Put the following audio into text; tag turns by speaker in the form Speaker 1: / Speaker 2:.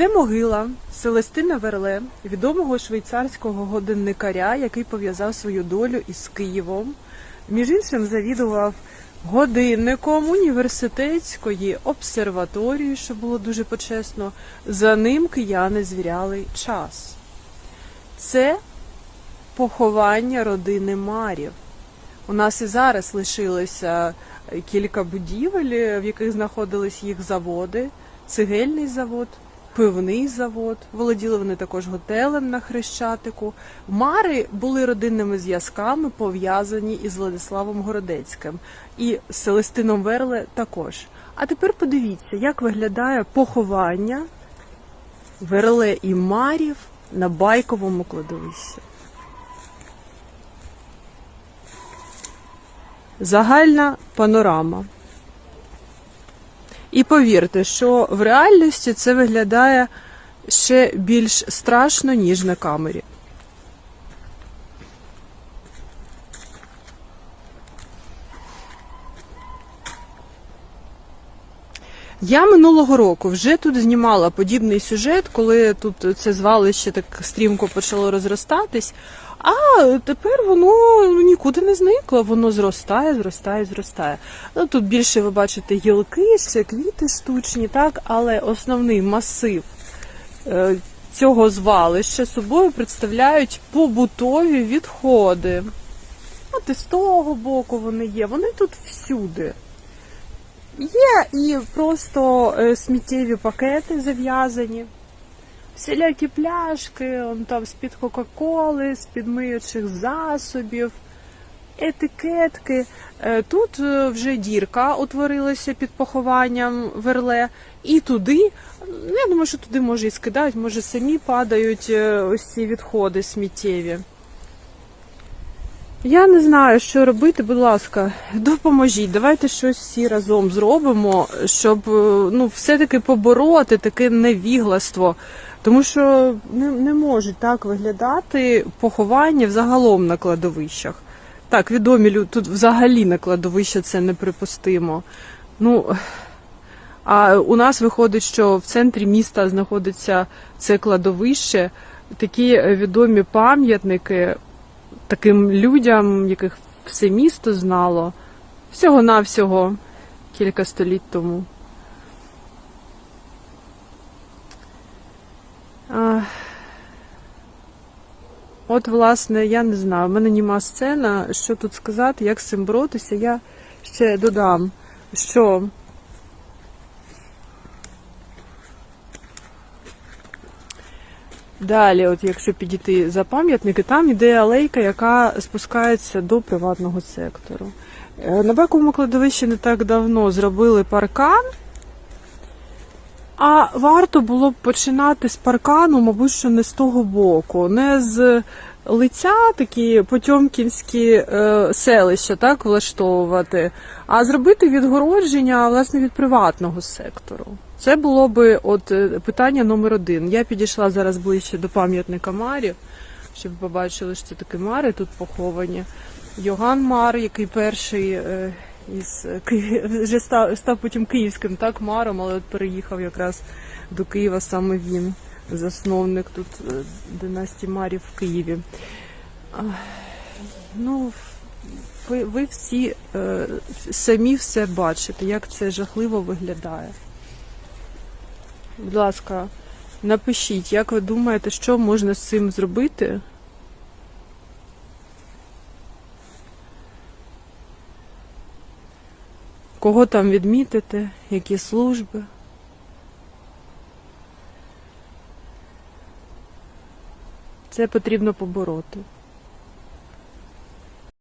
Speaker 1: Це могила Селестина Верле, відомого швейцарського годинникаря, який пов'язав свою долю із Києвом. Між іншим завідував годинником університетської обсерваторії, що було дуже почесно. За ним кияни звіряли час. Це поховання родини Марів. У нас і зараз лишилося кілька будівель, в яких знаходились їх заводи, цегельний завод, пивний завод. Володіли вони також готелем на Хрещатику. Мари були родинними зв'язками, пов'язані із Владиславом Городецьким і Селестином Верле також. А тепер подивіться, як виглядає поховання Верле і Марів на байковому кладовищі. Загальна панорама. І повірте, що в реальності це виглядає ще більш страшно, ніж на камері. Я минулого року вже тут знімала подібний сюжет, коли тут це звалище так стрімко почало розростатись. А тепер воно нікуди не зникло, воно зростає, зростає, зростає. Ну, тут більше ви бачите гілки, ще квіти штучні, так, але основний масив е, цього звалища собою представляють побутові відходи. От і з того боку вони є, вони тут всюди. Є і просто е, сміттєві пакети зав'язані, всілякі пляшки, он там з-під Кока-Коли, з-під миючих засобів, етикетки. Е, Тут е, вже дірка утворилася під похованням верле, і туди, ну, я думаю, що туди може і скидають, може самі падають е, ось ці відходи сміттєві. Я не знаю, що робити, будь ласка, допоможіть. Давайте щось всі разом зробимо, щоб ну, все-таки побороти таке невігластво. Тому що не, не можуть так виглядати поховання взагалом на кладовищах. Так, відомі люди, тут взагалі на кладовище це неприпустимо. Ну, а у нас виходить, що в центрі міста знаходиться це кладовище, такі відомі пам'ятники таким людям, яких все місто знало, всього-навсього кілька століть тому. От, власне, я не знаю, в мене нема сцена, що тут сказати, як з цим боротися. Я ще додам, що Далі, от якщо підійти за пам'ятники, там іде алейка, яка спускається до приватного сектору. Е, На Баковому кладовищі не так давно зробили паркан, а варто було б починати з паркану, мабуть, що не з того боку, не з лиця такі потьомкінські е, селища так влаштовувати, а зробити відгородження власне від приватного сектору. Це було би от е, питання номер один. Я підійшла зараз ближче до пам'ятника Марів, щоб побачили, що це такі Мари тут поховані. Йоган Мар, який перший е, із Ки- вже став, став потім київським так маром, але от переїхав якраз до Києва саме він, засновник тут е, династії Марів в Києві. Ну, ви, ви всі е, самі все бачите, як це жахливо виглядає. Будь ласка, напишіть, як ви думаєте, що можна з цим зробити? Кого там відмітити, які служби? Це потрібно побороти.